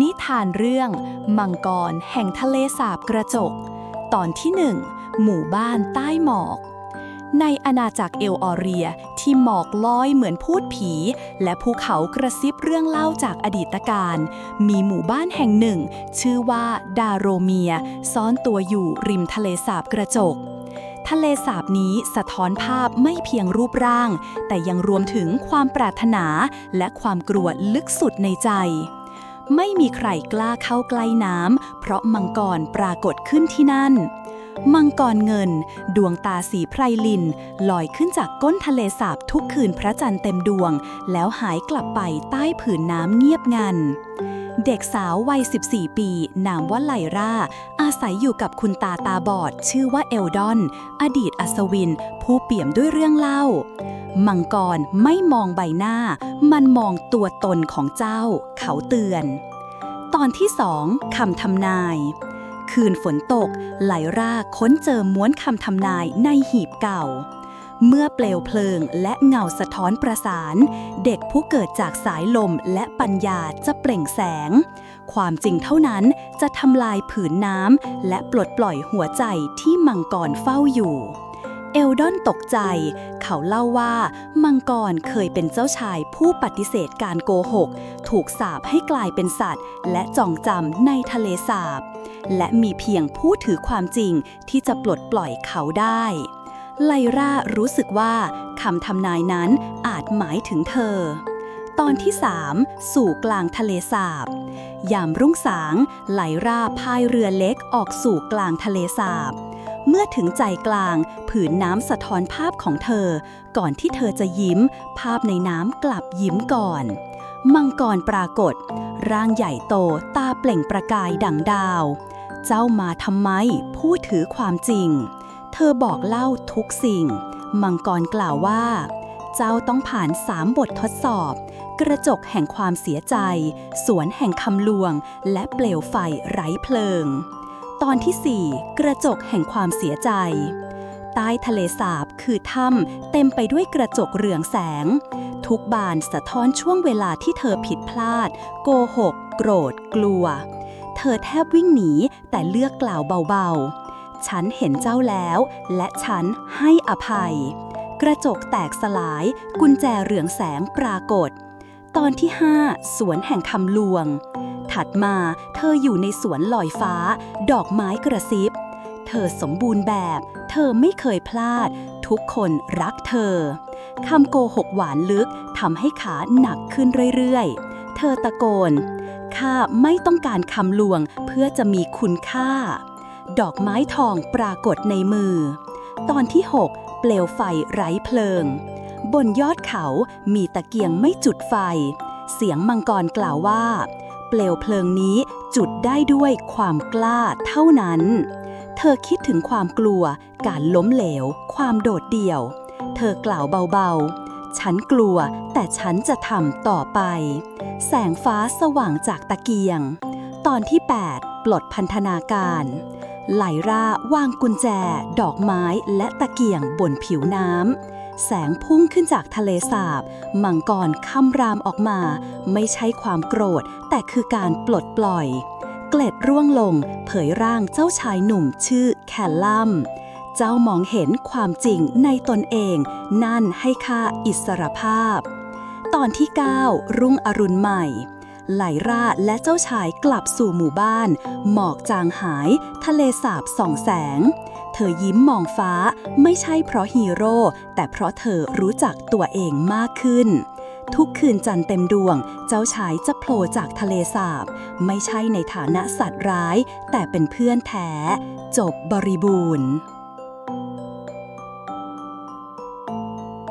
นิทานเรื่อง มังกรแห่งทะเลสาบกระจก ตอนที่หนึ่งหมู่บ้านใต้หมอก ในอาณาจักรเอลออเรียที่หมอกลอยเหมือนพูดผี และภูเขากระซิบเรื่องเล่าจากอดีตการ มีหมู่บ้านแห่งหนึ่ง ชื่อว่าดาโรเมีย ซ่อนตัวอยู่ริมทะเลสาบกระจกทะเลสาบนี้สะท้อนภาพไม่เพียงรูปร่าง แต่ยังรวมถึงความปรารถนาและความกลัวลึกสุดในใจ ไม่มีใครกล้าเข้าใกล้น้ำเพราะมังกรปรากฏขึ้นที่นั่น มังกรเงิน ดวงตาสีไพรลิน ลอยขึ้นจากก้นทะเลสาบทุกคืนพระจันทร์เต็มดวง แล้วหายกลับไปใต้ผืนน้ำเงียบงัน เด็กสาววัย 14 ปี นามว่าไลรา อาศัยอยู่กับคุณตาตาบอด ชื่อว่าเอลดอน อดีตอัศวิน ผู้เปี่ยมด้วยเรื่องเล่า มังกรไม่มองใบหน้า มันมองตัวตนของเจ้า เขาเตือน ตอนที่สองคำทำนาย คืนฝนตกไหลราค้นเจอม้วนคำทำนายในหีบเก่า เมื่อเปลวเพลิงและเงาสะท้อนประสาน เด็กผู้เกิดจากสายลมและปัญญาจะเปล่งแสง ความจริงเท่านั้นจะทำลายผืนน้ำและปลดปล่อยหัวใจที่มังกรเฝ้าอยู่เอลดอนตกใจ เขาเล่าว่า มังกรเคยเป็นเจ้าชายผู้ปฏิเสธการโกหก ถูกสาปให้กลายเป็นสัตว์ และจองจำในทะเลสาบ และมีเพียงผู้ถือความจริงที่จะปลดปล่อยเขาได้ ไลรารู้สึกว่าคำทำนายนั้นอาจหมายถึงเธอ ตอนที่ 3 สู่กลางทะเลสาบ ยามรุ่งสาง ไลราพายเรือเล็กออกสู่กลางทะเลสาบ เมื่อถึงใจกลาง ผืนน้ำสะท้อนภาพของเธอ ก่อนที่เธอจะยิ้ม ภาพในน้ำกลับยิ้มก่อน มังกรปรากฏ ร่างใหญ่โตตาเปล่งประกายดังดาว เจ้ามาทำไม ผู้ถือความจริง เธอบอกเล่าทุกสิ่ง มังกรกล่าวว่า เจ้าต้องผ่านสามบททดสอบ กระจกแห่งความเสียใจ สวนแห่งคำลวง และเปลวไฟไร้เพลิง ตอนที่4กระจกแห่งความเสียใจ ใต้ทะเลสาบคือถ้ำเต็มไปด้วยกระจกเรืองแสง ทุกบานสะท้อนช่วงเวลาที่เธอผิดพลาด โกหก โกรธ กลัว เธอแทบวิ่งหนีแต่เลือกกล่าวเบาๆ ฉันเห็นเจ้าแล้ว และฉันให้อภัย กระจกแตกสลาย กุญแจเรืองแสงปรากฏ ตอนที่ 5 สวนแห่งคำลวง ถัดมาเธออยู่ในสวนลอยฟ้า ดอกไม้กระซิบ เธอสมบูรณ์แบบ เธอไม่เคยพลาด ทุกคนรักเธอคำโกหกหวานลึกทำให้ขาหนักขึ้นเรื่อยๆ เธอตะโกนข้าไม่ต้องการคำลวงเพื่อจะมีคุณค่า ดอกไม้ทองปรากฏในมือ ตอนที่ 6 เปลวไฟไร้เพลิง บนยอดเขามีตะเกียงไม่จุดไฟ เสียงมังกรกล่าวว่า เปลวเพลิงนี้จุดได้ด้วยความกล้าเท่านั้น เธอคิดถึงความกลัว การล้มเหลว ความโดดเดี่ยว เธอกล่าวเบาๆ ฉันกลัวแต่ฉันจะทำต่อไป แสงฟ้าสว่างจากตะเกียง ตอนที่ 8 ปลดพันธนาการ ไหลร่าวางกุญแจ ดอกไม้และตะเกียงบนผิวน้ำ แสงพุ่งขึ้นจากทะเลสาบ มังกรคำรามออกมา ไม่ใช่ความโกรธ แต่คือการปลดปล่อย เกล็ดร่วงลง เผยร่างเจ้าชายหนุ่มชื่อแคลลัม เจ้ามองเห็นความจริงในตนเอง นั่นให้ค่าอิสรภาพ ตอนที่ 9 รุ่งอรุณใหม่ ไหลราและเจ้าชายกลับสู่หมู่บ้าน หมอกจางหาย ทะเลสาบส่องแสง เธอยิ้มมองฟ้าไม่ใช่เพราะฮีโร่แต่เพราะเธอรู้จักตัวเองมากขึ้น ทุกคืนจันทร์เต็มดวง เจ้าชายจะโผล่จากทะเลสาบ ไม่ใช่ในฐานะสัตว์ร้าย แต่เป็นเพื่อนแท้ จบบริบูรณ์